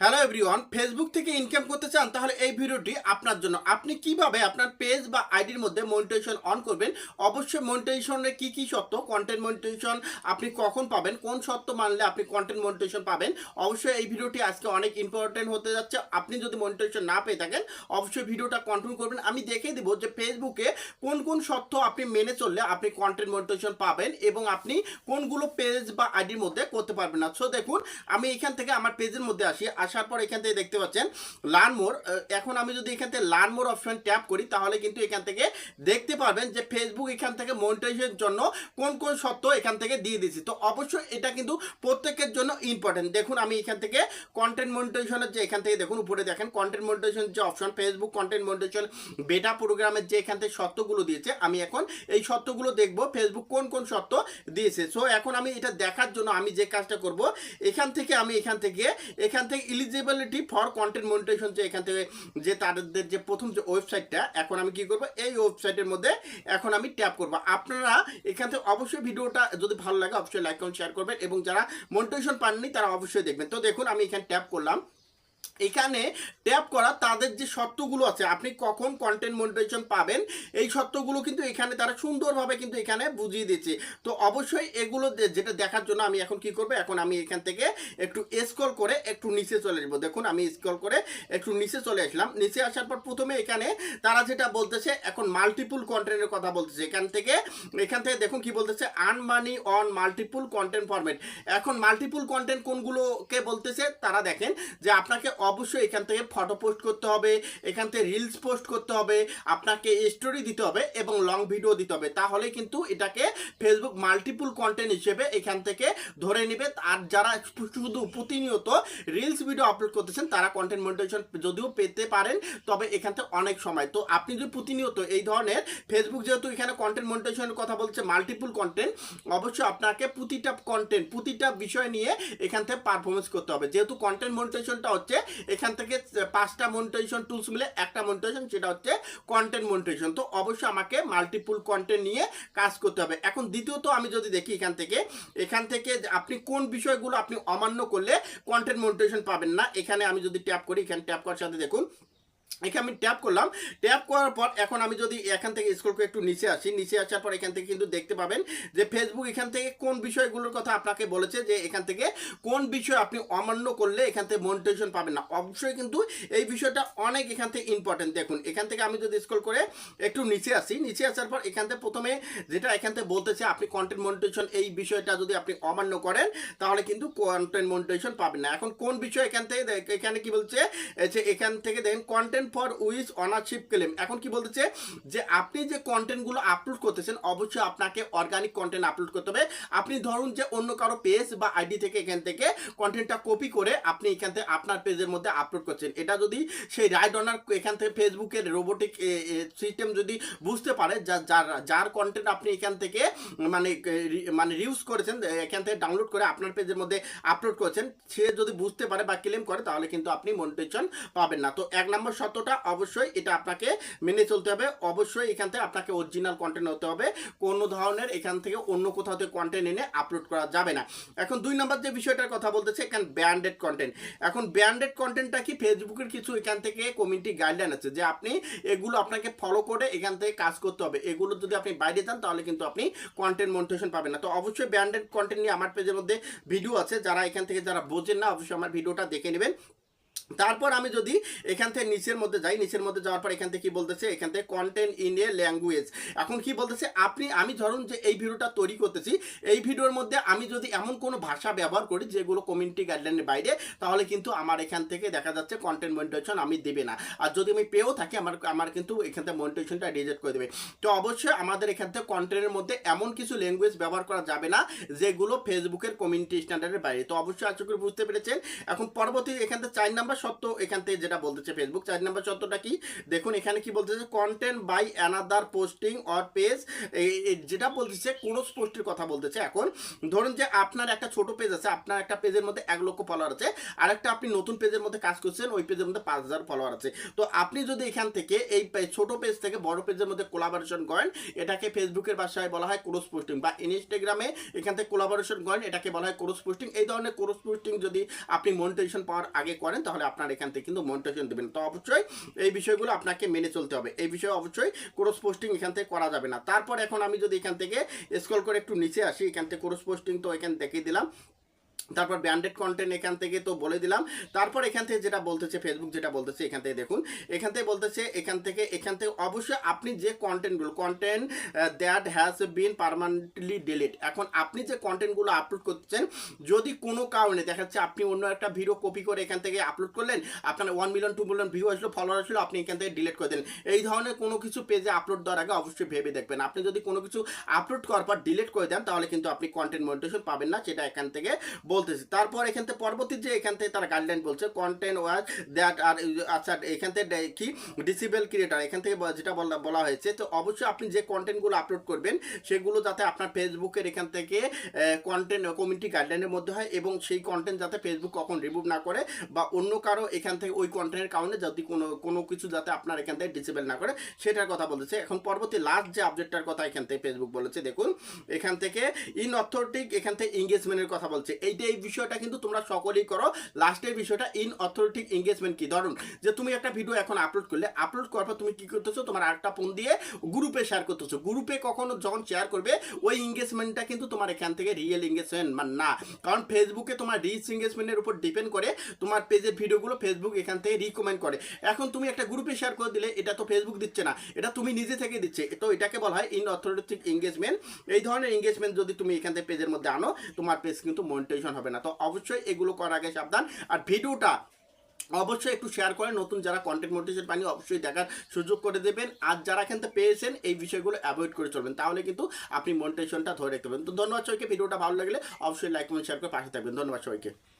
Hello everyone Facebook থেকে income করতে চান, তাহলে এই ভিডিওটি আপনার জন্য। আপনি কীভাবে আপনার পেজ বা আইডির মধ্যে মনিটাইজেশন অন করবেন? অবশ্যই মনিটাইজেশনের কি কি সত্য? কন্টেন্ট মনিটাইজেশন আপনি কখন পাবেন? কোন সত্য মানলে আপনি কন্টেন্ট মনিটাইজেশন পাবেন? অবশ্যই এই ভিডিওটি আজকে অনেক ইম্পর্টেন্ট হতে যাচ্ছে। আপনি যদি মনিটাইজেশন না পেয়ে থাকেন, অবশ্যই ভিডিওটা কন্টিনিউ করবেন। আমি দেখিয়ে দিব যে ফেসবুকে কোন কোন সত্য আপনি মেনে চললে আপনি কন্টেন্ট মনিটাইজেশন পাবেন এবং আপনি কোনগুলো পেজ বা আইডির মধ্যে করতে পারবেন না। সো দেখুন, আমি এখান থেকে আমার পেজের মধ্যে আসি। আসার পর এখান থেকে দেখতে পাচ্ছেন লার্ন মোর এখন আমি যদি এখান থেকে লার্ন মোর অপশন ট্যাপ করি তাহলে কিন্তু এখান থেকে দেখতে পারবেন যে ফেসবুক এখান থেকে মনিটাইজেশনের জন্য কোন কোন সত্য এখান থেকে দিয়ে দিয়েছি তো অবশ্যই এটা কিন্তু প্রত্যেকের জন্য ইম্পর্টেন্ট দেখুন আমি এখান থেকে কন্টেন্ট মনিটাইজেশনের যে এখান থেকে দেখুন উপরে দেখেন কন্টেন্ট মনিটাইজেশন যে option Facebook content monetization beta প্রোগ্রামের যে এখান থেকে সত্যগুলো দিয়েছে আমি এখন এই সত্যগুলো দেখব ফেসবুক কোন কোন সত্য দিয়েছে সো এখন আমি এটা দেখার জন্য আমি যে কাজটা করব এখান থেকে আমি এখান থেকে এখান থেকে ইলিজিবিলিটি ফর কন্টেন্ট মনিটাইজেশন যে এখান থেকে যে তাদের যে প্রথম যে ওয়েবসাইটটা, এখন আমি কি করব? এই ওয়েবসাইটের মধ্যে এখন আমি ট্যাপ করব। আপনারা এখান থেকে অবশ্যই ভিডিওটা যদি ভালো লাগে, অবশ্যই লাইক কমেন্ট শেয়ার করবেন এবং যারা মনিটাইজেশন পাননি তারা অবশ্যই দেখবেন। তো দেখুন, আমি এখানে ট্যাপ করলাম। এখানে ট্যাপ করা তাদের যে শর্তগুলো আছে, আপনি কখন কন্টেন্ট মনিটাইজেশন পাবেন, এই শর্তগুলো কিন্তু এখানে তারা সুন্দরভাবে কিন্তু এখানে বুঝিয়ে দিচ্ছে। তো অবশ্যই এগুলো যেটা দেখার জন্য আমি এখন কি করব, এখন আমি এখান থেকে একটু স্ক্রল করে একটু নিচে চলে আসব। দেখুন, আমি স্ক্রল করে একটু নিচে চলে আসলাম। নিচে আসার পর প্রথমে এখানে তারা যেটা বলতেছে, এখন মাল্টিপুল কন্টেন্টের কথা বলতেছে। এখান থেকে এখান থেকে দেখুন কি বলতেছে earn money on multiple content format এখন মাল্টিপুল কন্টেন্ট কোনগুলোকে বলতেছে, তারা দেখেন যে আপনাকে অবশ্যই এখান থেকে ফটো পোস্ট করতে হবে, এখান থেকে রিলস পোস্ট করতে হবে, আপনাকে স্টোরি দিতে হবে এবং লং ভিডিও দিতে হবে। তাহলে কিন্তু এটাকে ফেসবুক মাল্টিপুল কন্টেন্ট হিসেবে এখান থেকে ধরে নেবে। আর যারা শুধু প্রতিনিয়ত রিলস ভিডিও আপলোড করতেছেন, তারা কন্টেন্ট মনিটাইজেশন যদিও পেতে পারেন, তবে এখান থেকে অনেক সময়। তো আপনি যদি প্রতিনিয়ত এই ধরনের ফেসবুক যেহেতু এখানে কন্টেন্ট মনিটাইজেশনের কথা বলছে মাল্টিপুল কন্টেন্ট অবশ্যই আপনাকে প্রতিটা কন্টেন্ট প্রতিটা বিষয় নিয়ে এখান থেকে পারফরমেন্স করতে হবে। যেহেতু কন্টেন্ট মনিটাইজেশনটা হচ্ছে এখান থেকে পাঁচটা মনিটাইজেশন টুলস মিলে একটা মনিটাইজেশন সেটা হচ্ছে কন্টেন্ট মনিটাইজেশন তো অবশ্যই আমাকে মাল্টিপুল কন্টেন্ট নিয়ে কাজ করতে হবে। এখন দ্বিতীয়ত আমি যদি দেখি এখান থেকে এখান থেকে আপনি কোন বিষয়গুলো আপনি অমান্য করলে কন্টেন্ট মনিটাইজেশন পাবেন না, এখানে আমি যদি ট্যাপ করি, এখানে ট্যাপ করার সাথে দেখুন এখানে আমি ট্যাপ করলাম ট্যাপ করার পর এখন আমি যদি এখান থেকে স্ক্রল করে একটু নিচে আসি নিচে আসার পর এখান থেকে কিন্তু দেখতে পাবেন যে ফেসবুক এখান থেকে কোন বিষয়গুলোর কথা আপনাকে বলেছে যে এখান থেকে কোন বিষয় আপনি অমান্য করলে এখান থেকে মনিটাইজেশন পাবেন না অবশ্যই কিন্তু এই বিষয়টা অনেক এখান থেকে ইম্পর্টেন্ট দেখুন এখান থেকে আমি যদি স্ক্রল করে একটু নিচে আসি নিচে আসার পর এখান থেকে প্রথমে যেটা এখান থেকে বলতেছে আপনি কন্টেন্ট মনিটাইজেশন এই বিষয়টা যদি আপনি অমান্য করেন তাহলে কিন্তু কন্টেন্ট মনিটাইজেশন পাবেন না এখন কোন বিষয় এখান থেকে এখানে কি বলছে এখান থেকে দেখেন content for which ownership claim এখন কি বলতেছে? যে আপনি যে কন্টেন্টগুলো আপলোড করতেছেন, অবশ্যই আপনাকে অর্গানিক কন্টেন্ট আপলোড করতে হবে। আপনি ধরুন যে অন্য কারও পেজ বা আইডি থেকে এখান থেকে কন্টেন্টটা কপি করে আপনি এখান থেকে আপনার পেজের মধ্যে আপলোড করছেন। এটা যদি সেই রাইট অনার এখান থেকে ফেসবুকের রোবোটিক সিস্টেম যদি বুঝতে পারে, যা যার যার কন্টেন্ট আপনি এখান থেকে মানে মানে রিউজ করেছেন এখান থেকে ডাউনলোড করে আপনার পেজের মধ্যে আপলোড করেছেন, সে যদি বুঝতে পারে বা ক্লেম করে, তাহলে কিন্তু আপনি মনিটাইজেশন পাবেন না। তো এক নম্বর সত্যটা অবশ্যই এটা আপনাকে মেনে চলতে হবে। অবশ্যই এখান থেকে আপনাকে অরিজিনাল কন্টেন্ট হতে হবে। কোনো ধরনের এখান থেকে অন্য কোথাও থেকে কন্টেন্ট এনে আপলোড করা যাবে না। এখন দুই নম্বর যে বিষয়টার কথা বলতেছে, এখানে ব্যান্ডেড কন্টেন্ট এখন ব্যান্ডেড কন্টেন্টটা কি ফেসবুকের কিছু এখান থেকে কমিউনিটি গাইডলাইন আছে যে আপনি এগুলো আপনাকে ফলো করে এখান থেকে কাজ করতে হবে। এগুলো যদি আপনি বাইরে যান, তাহলে কিন্তু আপনি কন্টেন্ট মনিটেশন পাবেন না। তো অবশ্যই ব্যান্ডেড কন্টেন্ট নিয়ে আমার পেজের মধ্যে ভিডিও আছে। যারা এখান থেকে যারা বোঝেন না, অবশ্যই আমার ভিডিওটা দেখে নেবেন। তারপর আমি যদি এখান থেকে নিচের মধ্যে যাই, নিচের মধ্যে যাওয়ার পর এখান থেকে কি বলতেছে? এখান থেকে কন্টেন্ট ইন এ ল্যাঙ্গুয়েজ এখন কি বলতেছে? আপনি, আমি ধরুন যে এই ভিডিওটা তৈরি করতেছি, এই ভিডিওর মধ্যে আমি যদি এমন কোনো ভাষা ব্যবহার করি যেগুলো কমিউনিটি গাইডলাইনের বাইরে, তাহলে কিন্তু আমার এখান থেকে দেখা যাচ্ছে কন্টেন্ট মনিটেশন আমি দেবে না। আর যদি আমি পেয়েও থাকি, আমার আমার কিন্তু এখান থেকে মনিটেশনটা রিজেক্ট করে দেবে। তো অবশ্যই আমাদের এখান থেকে কন্টেন্টের মধ্যে এমন কিছু ল্যাঙ্গুয়েজ ব্যবহার করা যাবে না, যেগুলো ফেসবুকের কমিউনিটি স্ট্যান্ডার্ডের বাইরে। তো অবশ্যই আশা করি বুঝতে পেরেছেন। এখন পরবর্তী এখান থেকে চার নাম্বার সত্য এখান থেকে যেটা বলতেছে ফেসবুক চার নাম্বার সত্যটা কি? দেখুন, এখানে কি বলতেছে content by another posting or page যেটা বলতেছে, কোনো পোস্টের কথা বলতেছে। এখন ধরুন যে আপনার একটা ছোট পেজ আছে, আপনার একটা পেজের মধ্যে এক লক্ষ ফলোয়ার আছে আর একটা আপনি নতুন পেজের মধ্যে কাজ করছেন, ওই পেজের মধ্যে পাঁচ হাজার ফলোয়ার আছে। তো আপনি যদি এখান থেকে এই ছোট পেজ থেকে বড় পেজের মধ্যে কোলাবোরেশন করেন, এটাকে ফেসবুকের ভাষায় বলা হয় ক্রস পোস্টিং বা ইনস্টাগ্রামে এখান থেকে কোলাবোরেশন করেন, এটাকে বলা হয় ক্রস পোস্টিং এই ধরনের ক্রস পোস্টিং যদি আপনি মনিটাইজেশন পাওয়ার আগে করেন, তাহলে আপনার এখান থেকে কিন্তু মনিটাইজেশন দেবেন। তো অবশ্যই এই বিষয়গুলো আপনাকে মেনে চলতে হবে। এই বিষয়ে অবশ্যই ক্রস পোস্টিং এখান থেকে করা যাবে না। তারপর এখন আমি যদি এখান থেকে স্ক্রল করে একটু নিচে আসি, এখান থেকে ক্রস পোস্টিং তো এখান দেখিয়ে দিলাম। তারপর ব্র্যান্ডেড কন্টেন্ট এখান থেকে তো বলে দিলাম। তারপর এখান থেকে যেটা বলতেছে ফেসবুক যেটা বলতেছে, এখান থেকে দেখুন। এখান থেকে বলতেছে, এখান থেকে এখান থেকে অবশ্যই আপনি যে কন্টেন্টগুলো content that has been permanently delete এখন আপনি যে কন্টেন্টগুলো আপলোড করছেন, যদি কোনো কারণে দেখা যাচ্ছে আপনি অন্য একটা ভিডিও কপি করে এখান থেকে আপলোড করলেন, আপনার one million two million view আসলো ফলোয়ার আসলো, আপনি এখান থেকে ডিলিট করে দেন এই ধরনের কোনো কিছু পেজে আপলোড দেওয়ার আগে অবশ্যই ভেবে দেখবেন। আপনি যদি কোনো কিছু আপলোড করার পর ডিলিট করে দেন, তাহলে কিন্তু আপনি কন্টেন্ট মনিটেশন পাবেন না, সেটা এখান থেকে বলতেছি। তারপর এখান থেকে পরবর্তী যে এখান থেকে তারা গাইডলাইন বলছে কন্টেন্ট ওয়াজ দ্যাট আর আচ্ছা এখান থেকে কি? ডিসিবল ক্রিয়েটার এখান থেকে যেটা বলা বলা হয়েছে। তো অবশ্যই আপনি যে কন্টেন্টগুলো আপলোড করবেন, সেগুলো যাতে আপনার ফেসবুকের এখান থেকে কন্টেন্ট কমিউনিটি গাইডলাইনের মধ্যে হয় এবং সেই কন্টেন্ট যাতে ফেসবুক কখন রিমুভ না করে বা অন্য কারও এখান থেকে ওই কন্টেন্টের কারণে যদি কোনো কোনো কিছু যাতে আপনার এখান থেকে ডিসেবল না করে, সেটার কথা বলতেছে। এখন পরবর্তী লাস্ট যে আপডেটটার কথা এখান থেকে ফেসবুক বলেছে, দেখুন। এখান থেকে ইন অথরিটিক এখান থেকে এঙ্গেজমেন্টের কথা বলছে। এইটা এই বিষয়টা কিন্তু তোমরা সকলেই করো লাস্টের বিষয়টা ইন অথরিটিক এঙ্গেজমেন্ট কি? ধরুন যে তুমি একটা ভিডিও এখন আপলোড করলে আপলোড করার পর তুমি কি করতেছো? তোমার আরেকটা ফোন দিয়ে গ্রুপে শেয়ার করতেছো। গ্রুপে কখনো যখন শেয়ার করবে, ওই এঙ্গেজমেন্টটা কিন্তু তোমার এখান থেকে রিয়েল এঙ্গেজমেন্ট মানে না। কারণ ফেসবুকে তোমার রিচ এঙ্গেজমেন্টের উপর ডিপেন্ড করে, তোমার পেজের ভিডিওগুলো ফেসবুক এখান থেকে রিকমেন্ড করে। এখন তুমি একটা গ্রুপে শেয়ার করে দিলে, এটা তো ফেসবুক দিচ্ছে না। এটা তুমি নিজে থেকে দিচ্ছে। তো এটাকে বলা হয় ইন অথরিটিক এঙ্গেজমেন্ট এই ধরনের এঙ্গেজমেন্ট যদি তুমি এখান থেকে পেজের মধ্যে আনো, তোমার পেজ কিন্তু মনিটাইজেশন হবে না। তো অবশ্যই এগুলো করার আগে সাবধান। আর ভিডিওটা অবশ্যই একটু শেয়ার করেন নতুন যারা কন্টেন্ট মোটিভেশন পানি অবশ্যই দেখার সুযোগ করে দেবেন। আর যারা এখান পেয়েছেন, এই বিষয়গুলো অ্যাভয়েড করে চলবেন। তাহলে কিন্তু আপনি মোটিভেশনটা ধরে রাখতে পারবেন। তো ধন্যবাদ সবাইকে, ভিডিওটা ভালো লাগলে অবশ্যই লাইক কমেন্ট শেয়ার করে পাশে থাকবেন। ধন্যবাদ সবাইকে।